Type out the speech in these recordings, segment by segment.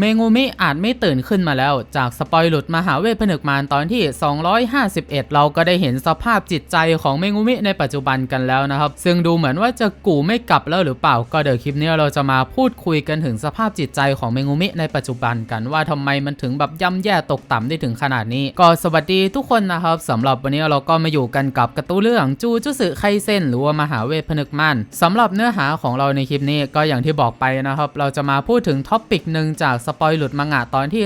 เมงูมิอาจไม่ตื่นขึ้นมาแล้ว จากสปอยหลุดมหาเวทผนึกมารตอนที่ 251 เราก็ได้เห็นสภาพจิตใจของเมงูมิในปัจจุบันกันแล้วนะครับ ซึ่งดูเหมือนว่าจะกู่ไม่กลับแล้วหรือเปล่า ก็เดี๋ยวคลิปนี้เราจะมาพูดคุยกันถึงสภาพจิตใจของเมงูมิในปัจจุบันกันว่าทำไมมันถึงแบบย่ำแย่ตกต่ำได้ถึงขนาดนี้ ก็สวัสดีทุกคนนะครับสำหรับวันนี้เราก็มาอยู่กันกับกร์ตูนเรื่องจูจุสึไคเซนหรือว่ามหาเวทผนึกมารสำหรับเนื้อหาของเราในคลิปนี้ก็อย่างที่บอกไปนะครับ เราจะมาพูดถึงท็อปปิกหนึ่งจากสปอยหลุดมังงะตอนที่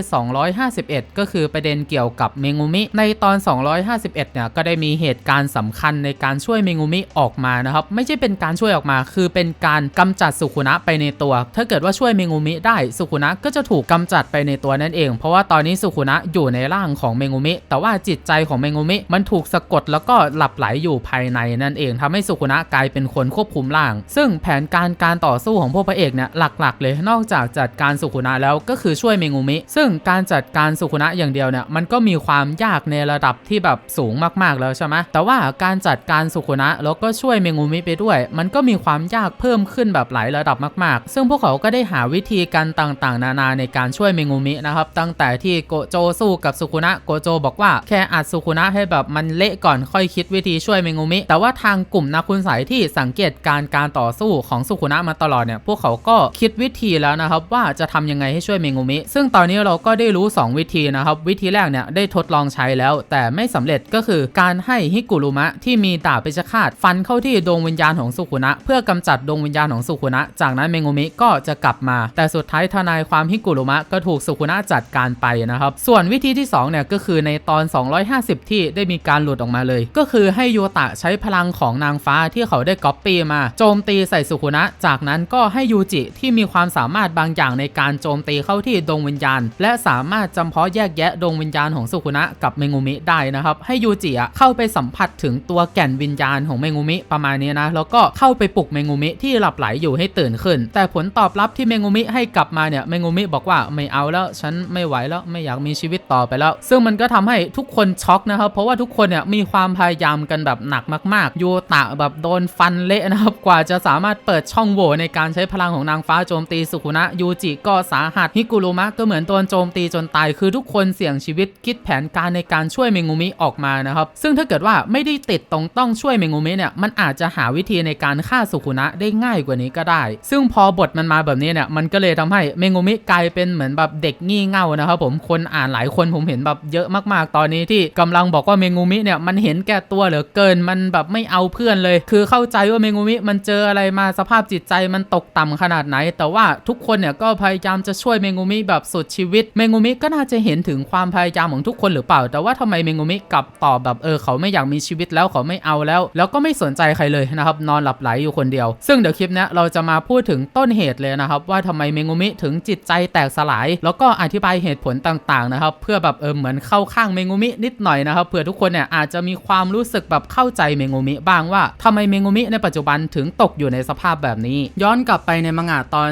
251 ก็คือประเด็นเกี่ยวกับเมงูมิ ในตอน 251 เนี่ยก็ได้มีเหตุการณ์สำคัญในการช่วยเมงูมิออกมานะครับ ไม่ใช่เป็นการช่วยออกมา คือเป็นการกำจัดสุขุนะไปในตัว ถ้าเกิดว่าช่วยเมงูมิได้สุขุนะก็จะถูกกำจัดไปในตัวนั่นเอง เพราะว่าตอนนี้สุขุนะอยู่ในร่างของเมงูมิ แต่ว่าจิตใจของเมงูมิมันถูกสะกดแล้วก็หลับไหลอยู่ภายในนั่นเองทำให้สุขุนะกลายเป็นคนควบคุมร่าง ซึ่งแผนการการต่อสู้ของพวกพระเอกเนี่ยหลักๆ เลยนอกจากจัดการสุขุนะแล้วก็็คือช่วยเมงูมิ ซึ่งการจัดการสุขุนะอย่างเดียวเนี่ยมันก็มีความยากในระดับที่แบบสูงมากๆแล้วใช่ไหมแต่ว่าการจัดการสุขุนะแล้วก็ช่วยเมงูมิไปด้วย มันก็มีความยากเพิ่มขึ้นแบบหลายระดับมาก ๆ ซึ่งพวกเขาก็ได้หาวิธีการต่างๆ นานาในการช่วยเมงูมินะครับตั้งแต่ที่โกโจสู้กับสุขุนะโกโจบอกว่าแค่อัดสุขุนะให้แบบมันเละก่อนค่อยคิดวิธีช่วยเมงูมิ แต่ว่าทางกลุ่มนักคุณใสยที่สังเกตการการต่อสู้ของสุขุนะมาตลอดเนี่ยพวกเขาก็คิดวิธีแล้วนะครับว่าจะทำยังไงให้ช่วยเมงูมิ ซึ่งตอนนี้เราก็ได้รู้ 2 วิธีนะครับ วิธีแรกเนี่ยได้ทดลองใช้แล้ว แต่ไม่สำเร็จก็คือการให้ฮิกุรุมะที่มีดาบเปชฆาตฟันเข้าที่ดวงวิญญาณของสุขุนะ เพื่อกำจัดดวงวิญญาณของสุขุนะ จากนั้นเมงูมิก็จะกลับมา แต่สุดท้ายทนายความฮิกุรุมะก็ถูกสุขุนะจัดการไปนะครับ ส่วนวิธีที่2เนี่ยก็คือในตอน 250 ที่ได้มีการหลุดออกมาเลย ก็คือให้โยตะใช้พลังของนางฟ้าที่เขาได้ก๊อปปี้มา โจมตีใส่สุขุนะ จากนั้นก็ให้ยูจิที่มีความสามารถบางอย่างในการโจมตีเข้าที่ดวงวิญญาณ และสามารถจำเพาะแยกแยะดวงวิญญาณของสุขุนะกับเมงูมิได้นะครับ ให้ยูจิอะเข้าไปสัมผัสถึงตัวแก่นวิญญาณของเมงูมิประมาณนี้นะ แล้วก็เข้าไปปลุกเมงูมิที่หลับไหลอยู่ให้ตื่นขึ้น แต่ผลตอบรับที่เมงูมิให้กลับมาเนี่ยเมงูมิบอกว่าไม่เอาแล้วฉันไม่ไหวแล้วไม่อยากมีชีวิตต่อไปแล้ว ซึ่งมันก็ทำให้ทุกคนช็อกนะครับ เพราะว่าทุกคนเนี่ยมีความพยายามกันแบบหนักมากๆโยตะแบบโดนฟันเละนะครับกว่าจะสามารถเปิดช่องโหว่ในการใช้พลังของนางฟ้าโจมตีสุขุนะยูจิก็สาหัสฮิกุรุมะก็เหมือนโดนโจมตีจนตาย คือทุกคนเสี่ยงชีวิตคิดแผนการในการช่วยเมงูมิออกมานะครับ ซึ่งถ้าเกิดว่าไม่ได้ติดตรงต้องช่วยเมงูมิเนี่ยมันอาจจะหาวิธีในการฆ่าสุขุนะได้ง่ายกว่านี้ก็ได้ ซึ่งพอบทมันมาแบบนี้เนี่ยมันก็เลยทำให้เมงูมิกลายเป็นเหมือนแบบเด็กงี่เง่านะครับผมคนอ่านหลายคนผมเห็นแบบเยอะมากๆ ตอนนี้ที่กำลังบอกว่าเมงูมิเนี่ยมันเห็นแก่ตัวเหลือเกินมันแบบไม่เอาเพื่อนเลย คือเข้าใจว่าเมงูมิมันเจออะไรมาสภาพจิตใจมันตกต่ำขนาดไหน แต่ว่าทุกคนเนี่ยก็พยายามจะช่วยเมงูมิแบบสุดชีวิต เมงูมิก็น่าจะเห็นถึงความพยายามของทุกคนหรือเปล่า แต่ว่าทำไมเมงูมิกลับตอบแบบเออเขาไม่อยากมีชีวิตแล้วเขาไม่เอาแล้ว แล้วก็ไม่สนใจใครเลยนะครับนอนหลับไหลอยู่คนเดียว ซึ่งเดี๋ยวคลิปนี้เราจะมาพูดถึงต้นเหตุเลยนะครับ ว่าทำไมเมงูมิถึงจิตใจแตกสลาย แล้วก็อธิบายเหตุผลต่างๆนะครับ เพื่อแบบเออเหมือนเข้าข้างเมงูมินิดหน่อยนะครับเผื่อทุกคนเนี่ยอาจจะมีความรู้สึกแบบเข้าใจเมงูมิบ้างว่าทำไมเมงูมิในปัจจุบันถึงตกอยู่ในสภาพแบบนี้ ย้อนกลับไปในมังงะตอน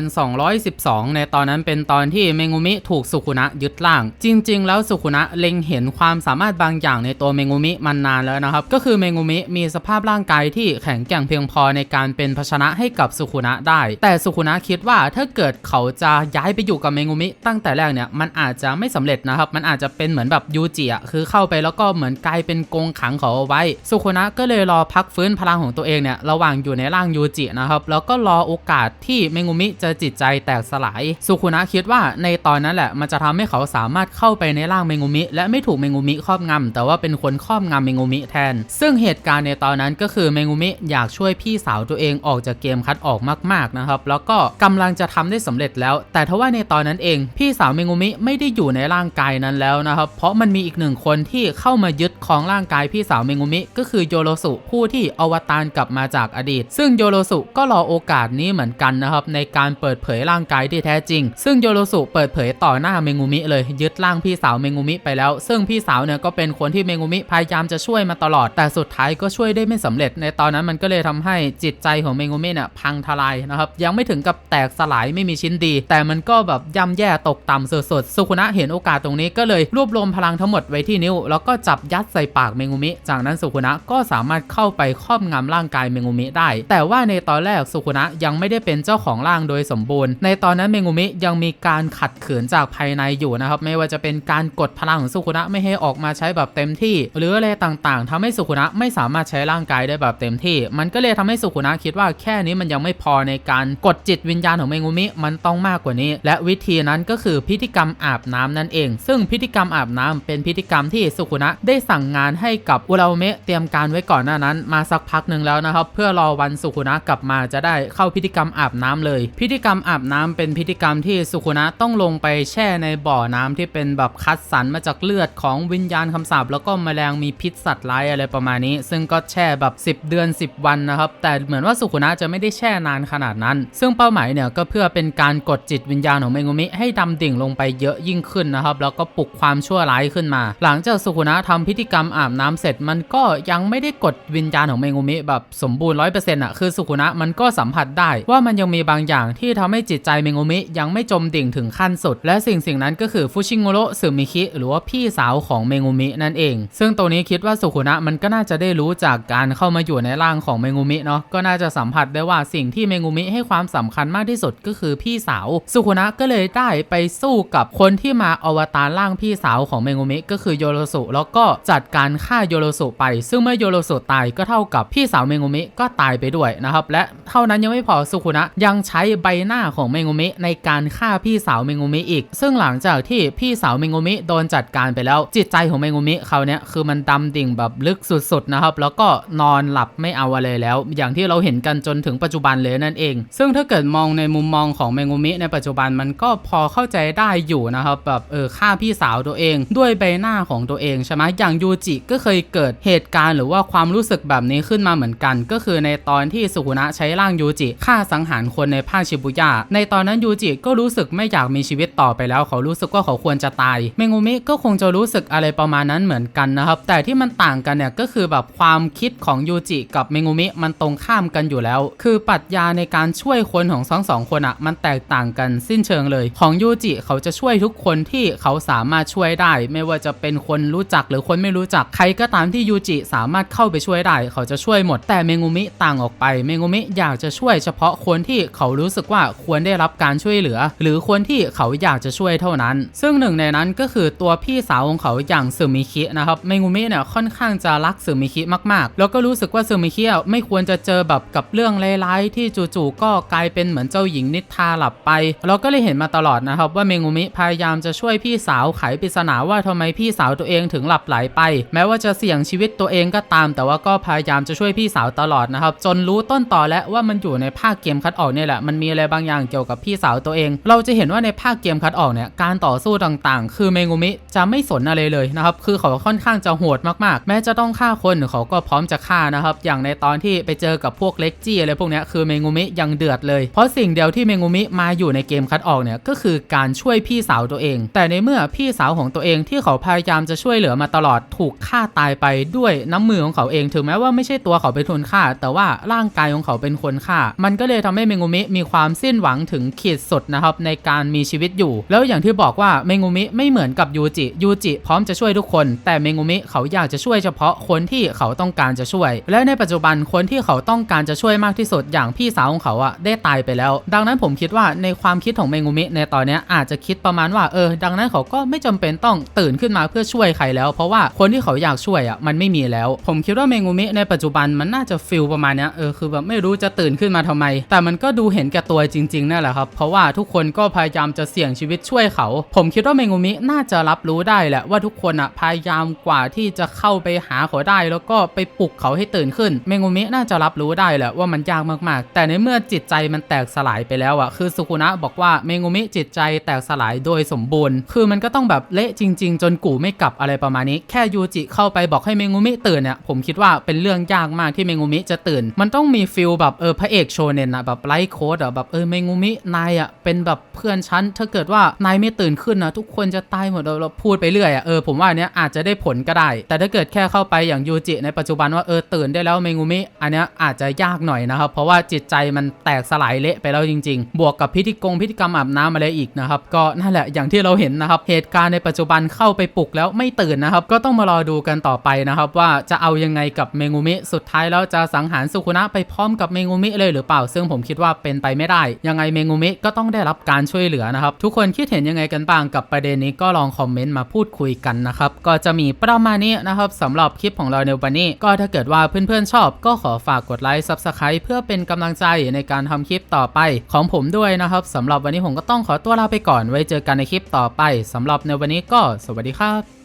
212 ในตอนนั้นเป็นตอนอนที่เมงูมิถูกสุขุนะยึดร่าง จริง ๆ แล้วสุขุนะเล็งเห็นความสามารถบางอย่างในตัวเมงูมิมันานแล้วนะครับ ก็คือเมงูมิมีสภาพร่างกายที่แข็งแกร่งเพียงพอในการเป็นภาชนะให้กับสุขุนะได้ แต่สุขุนะคิดว่าถ้าเกิดเขาจะย้ายไปอยู่กับเมงูมิ ตั้งแต่แรกเนี่ยมันอาจจะไม่สำเร็จนะครับ มันอาจจะเป็นเหมือนแบบยูจิอะคือเข้าไปแล้วก็เหมือนกลายเป็นกงขังเขาเอาไว้ สุขุนะก็เลยรอพักฟื้นพลังของตัวเองเนี่ยระหว่างอยู่ในร่างยูจินะครับแล้วก็รอโอกาสที่เมงูมิจะจิตใจแตกสลาย สุขุนะคิดว่าในตอนนั้นแหละมันจะทำให้เขาสามารถเข้าไปในร่างเมงูมิ และไม่ถูกเมงูมิครอบงำแต่ว่าเป็นคนครอบงำเมงูมิแทน ซึ่งเหตุการณ์ในตอนนั้นก็คือเมงูมิอยากช่วยพี่สาวตัวเองออกจากเกมคัดออกมากๆนะครับแล้วก็กำลังจะทำได้สำเร็จแล้ว แต่ทว่าในตอนนั้นเอง พี่สาวเมงูมิไม่ได้อยู่ในร่างกายนั้นแล้วนะครับเพราะมันมีอีกหนึ่งคนที่เข้ามายึดครองร่างกายพี่สาวเมงูมิ ก็คือโยโรสุผู้ที่อวตารกลับมาจากอดีต ซึ่งโยโรสุก็รอโอกาสนี้เหมือนกันนะครับในการเปิดเผยร่างกายที่แท้จริง ซึ่งโยโรสุเปิดเผยต่อหน้าเมงูมิเลยยึดร่างพี่สาวเมงูมิไปแล้ว ซึ่งพี่สาวเนี่ยก็เป็นคนที่เมงูมิพยายามจะช่วยมาตลอด แต่สุดท้ายก็ช่วยได้ไม่สำเร็จ ในตอนนั้นมันก็เลยทำให้จิตใจของเมงูมิเนี่ยพังทลายนะครับยังไม่ถึงกับแตกสลายไม่มีชิ้นดี แต่มันก็แบบย่ำแย่ตกต่ำสุดๆสุคุนะเห็นโอกาสตรงนี้ก็เลยรวบรวมพลังทั้งหมดไว้ที่นิ้ว แล้วก็จับยัดใส่ปากเมงูมิ จากนั้นสุคุนะก็สามารถเข้าไปครอบงำร่างกายเมงูมิได้ แต่ว่าในตอนแรกสุคุนะยังไม่ได้เป็นเจ้าของร่างโดยสมบูรณ์ ในตอนนั้นเมงูมิยังมีกการขัดขืนจากภายในอยู่นะครับไม่ว่าจะเป็นการกดพลังของสุขุนะไม่ให้ออกมาใช้แบบเต็มที่ หรืออะไรต่างๆทำให้สุขุนะไม่สามารถใช้ร่างกายได้แบบเต็มที่ มันก็เลยทำให้สุขุนะคิดว่าแค่นี้มันยังไม่พอในการกดจิตวิญญาณของเมงุมิมันต้องมากกว่านี้ และวิธีนั้นก็คือพิธีกรรมอาบน้ำนั่นเอง ซึ่งพิธีกรรมอาบน้ำเป็นพิธีกรรมที่สุขุนะได้สั่งงานให้กับอุราเมะเตรียมการไว้ก่อนหน้านั้น มาสักพักหนึ่งแล้วนะครับ เพื่อรอวันสุขุนะกลับมาจะได้เข้าพิธีกรรมอาบน้ำเลย พิธีกรรมอาบน้ำเป็นพิธีกรรมที่สุขุนะต้องลงไปแช่ในบ่อน้ำที่เป็นแบบคัดสรรมาจากเลือดของวิญญาณคำสาปแล้วก็แมลงมีพิษสัตว์ร้ายอะไรประมาณนี้ ซึ่งก็แช่แบบ 10 เดือน 10 วันนะครับ แต่เหมือนว่าสุขุนะจะไม่ได้แช่นานขนาดนั้น ซึ่งเป้าหมายเนี่ยก็เพื่อเป็นการกดจิตวิญญาณของเมงุมิให้ดำดิ่งลงไปเยอะยิ่งขึ้นนะครับ แล้วก็ปลุกความชั่วร้ายขึ้นมา หลังจากสุขุนะทำพิธีกรรมอาบน้ำเสร็จมันก็ยังไม่ได้กดวิญญาณของเมงุมิแบบสมบูรณ์ร้อยเปอร์เซ็นต์อะคือสุขุนะมันก็สัมผัสได้ว่ามันยังมีบางอย่างที่ทำให้จิตใจเมงุมิยังไม่จมดิ่งิ่งถึงขั้นสุด และสิ่งสิ่งนั้นก็คือฟุชิงโงโรสึมิคิหรือว่าพี่สาวของเมงุมินั่นเอง ซึ่งตรงนี้คิดว่าสุขุนะมันก็น่าจะได้รู้จากการเข้ามาอยู่ในร่างของเมงุมิเนาะก็น่าจะสัมผัสได้ว่าสิ่งที่เมงุมิให้ความสำคัญมากที่สุดก็คือพี่สาว สุขุนะก็เลยได้ไปสู้กับคนที่มาอวตารร่างพี่สาวของเมงุมิก็คือโยโรสุแล้วก็จัดการฆ่าโยโรสุไป ซึ่งเมื่อโยโรสุตายก็เท่ากับพี่สาวเมงุมิก็ตายไปด้วยนะครับและเท่านั้นยังไม่พอสุขุนะยังใช้ใบหน้าของเมงุมิในการฆ่าพี่ี่สาวเมงุมิอีก ซึ่งหลังจากที่พี่สาวเมงุมิโดนจัดการไปแล้ว จิตใจของเมงุมิเขาเนี้ยคือมันดำดิ่งแบบลึกสุดๆนะครับ แล้วก็นอนหลับไม่เอาอะไรแล้ว อย่างที่เราเห็นกันจนถึงปัจจุบันเลยนั่นเอง ซึ่งถ้าเกิดมองในมุมมองของเมงุมิในปัจจุบันมันก็พอเข้าใจได้อยู่นะครับแบบเออฆ่าพี่สาวตัวเอง ด้วยใบหน้าของตัวเองใช่ไหมอย่างยูจิก็เคยเกิดเหตุการณ์หรือว่าความรู้สึกแบบนี้ขึ้นมาเหมือนกัน ก็คือในตอนที่สุขุนะใช้ร่างยูจิฆ่าสังหารคนในภาคชิบุย่าในตอนนั้นยูจิก็รู้สึกไไม่อยากมีชีวิตต่อไปแล้ว เขารู้สึกว่าเขาควรจะตาย เมงุมิก็คงจะรู้สึกอะไรประมาณนั้นเหมือนกันนะครับ แต่ที่มันต่างกันเนี่ยก็คือแบบความคิดของยูจิกับเมงุมิมันตรงข้ามกันอยู่แล้ว คือปรัชญาในการช่วยคนของทั้งสองคนอะมันแตกต่างกันสิ้นเชิงเลย ของยูจิเขาจะช่วยทุกคนที่เขาสามารถช่วยได้ ไม่ว่าจะเป็นคนรู้จักหรือคนไม่รู้จักใครก็ตามที่ยูจิสามารถเข้าไปช่วยได้ เขาจะช่วยหมด แต่เมงุมิต่างออกไป เมงุมิอยากจะช่วยเฉพาะคนที่เขารู้สึกว่าควรได้รับการช่วยเหลือ หรือคนที่เขาอยากจะช่วยเท่านั้น ซึ่งหนึ่งในนั้นก็คือตัวพี่สาวของเขาอย่างซึมิคินะครับเมงุมิเนี่ยค่อนข้างจะรักซึมิคิมากๆ แล้วก็รู้สึกว่าซึมิคิอะไม่ควรจะเจอแบบกับเรื่องร้ายๆที่จู่ๆก็กลายเป็นเหมือนเจ้าหญิงนิทราหลับไป เราก็เลยเห็นมาตลอดนะครับว่าเมงุมิพยายามจะช่วยพี่สาวไขปริศนาว่าทำไมพี่สาวตัวเองถึงหลับไหลไป แม้ว่าจะเสี่ยงชีวิตตัวเองก็ตาม แต่ว่าก็พยายามจะช่วยพี่สาวตลอดนะครับ จนรู้ต้นต่อและว่ามันอยู่ในภาคเกมคัดออกเนี่ยแหละมันมีอะไรบางอย่างเกี่ยวกับพี่สาวตัวเอง เราจะเห็นห็นว่าในภาคเกมคัดออกเนี่ยการต่อสู้ต่างๆ คือเมงุมิจะไม่สนอะไรเลยนะครับคือเขาค่อนข้างจะโหดมากๆ แม้จะต้องฆ่าคนเขาก็พร้อมจะฆ่านะครับอย่างในตอนที่ไปเจอกับพวกเล็กจี้อะไรพวกนี้คือเมงุมิยังเดือดเลยเพราะสิ่งเดียวที่เมงุมิมาอยู่ในเกมคัดออกเนี่ยก็คือการช่วยพี่สาวตัวเอง แต่ในเมื่อพี่สาวของตัวเองที่เขาพยายามจะช่วยเหลือมาตลอดถูกฆ่าตายไปด้วยน้ำมือของเขาเองถึงแม้ว่าไม่ใช่ตัวเขาเป็นคนฆ่า แต่ว่าร่างกายของเขาเป็นคนฆ่า มันก็เลยทำให้เมงุมิมีความสิ้นหวังถึงขีดสุดนะครับในการมีชีวิตอยู่ แล้วอย่างที่บอกว่าเมงุมิไม่เหมือนกับยูจิยูจิพร้อมจะช่วยทุกคน แต่เมงุมิเขาอยากจะช่วยเฉพาะคนที่เขาต้องการจะช่วย และในปัจจุบันคนที่เขาต้องการจะช่วยมากที่สุดอย่างพี่สาวของเขาอะได้ตายไปแล้ว ดังนั้นผมคิดว่าในความคิดของเมงุมิในตอนนี้อาจจะคิดประมาณว่าเออ ดังนั้นเขาก็ไม่จำเป็นต้องตื่นขึ้นมาเพื่อช่วยใครแล้ว เพราะว่าคนที่เขาอยากช่วยอะมันไม่มีแล้ว ผมคิดว่าเมงุมิในปัจจุบันมันน่าจะฟิลประมาณนี้เออคือแบบไม่รู้จะตื่นขึ้นมาทำไม แต่มันก็ดูเห็นแก่ตัวจริงๆนั่นแหละครับ เพราะว่าทุกคนก็พยายามจะเสี่ยงชีวิตช่วยเขา ผมคิดว่าเมงุมิน่าจะรับรู้ได้แหละว่าทุกคนอะพยายามกว่าที่จะเข้าไปหาเขาได้ แล้วก็ไปปลุกเขาให้ตื่นขึ้น เมงุมิน่าจะรับรู้ได้แหละว่ามันยากมากๆ แต่ในเมื่อจิตใจมันแตกสลายไปแล้วอะคือสุกุนะบอกว่าเมงุมิจิตใจแตกสลายโดยสมบูรณ์ คือมันก็ต้องแบบเละจริง ๆ จนกูไม่กลับอะไรประมาณนี้ แค่ยูจิเข้าไปบอกให้เมงุมิตื่นเนี่ยผมคิดว่าเป็นเรื่องยากมากที่เมงุมิจะตื่น มันต้องมีฟิลแบบเออพระเอกโชเนนอะแบบไลท์โค้ดอะแบบเออเมงุมินายอะเป็นแบบเพื่อนฉันถ้าเกิดว่านายไม่ตื่นขึ้นนะทุกคนจะตายหมดเราพูดไปเรื่อยอะเออผมว่าอันเนี้ยอาจจะได้ผลก็ได้ แต่ถ้าเกิดแค่เข้าไปอย่างยูจิในปัจจุบันว่าเออตื่นได้แล้วเมงุมิอันเนี้ยอาจจะยากหน่อยนะครับเพราะว่าจิตใจมันแตกสลายเละไปแล้วจริง ๆ บวกกับพิธีกงพิธีกรรมอาบน้ำอะไรอีกนะครับก็นั่นแหละอย่างที่เราเห็นนะครับเหตุการณ์ในปัจจุบันเข้าไปปลุกแล้วไม่ตื่นนะครับก็ต้องมารอดูกันต่อไปนะครับว่าจะเอายังไงกับเมงุมิสุดท้ายแล้วจะสังหารสุคุนะไปพร้อมกับเมงุมิเลยหรือเปล่า ซึ่งผมคิดว่าเป็นไปไม่ได้ ยังไงเมงุมิก็ต้องได้รับการช่วยเหลือนะครับ ทุกคนคิดเห็นยังไงกันบ้างกับประเด็นนี้ก็ลองคอมเมนต์มาพูดคุยกันนะครับ ก็จะมีประมาณนี้นะครับสำหรับคลิปของเราในวันนี้ ก็ถ้าเกิดว่าเพื่อนๆชอบ ก็ขอฝากกดไลค์ซับสไครต์เพื่อเป็นกำลังใจในการทำคลิปต่อไปของผมด้วยนะครับสำหรับวันนี้ผมก็ต้องขอตัวลาไปก่อนไว้เจอกันในคลิปต่อไปสำหรับในวันนี้ก็สวัสดีครับ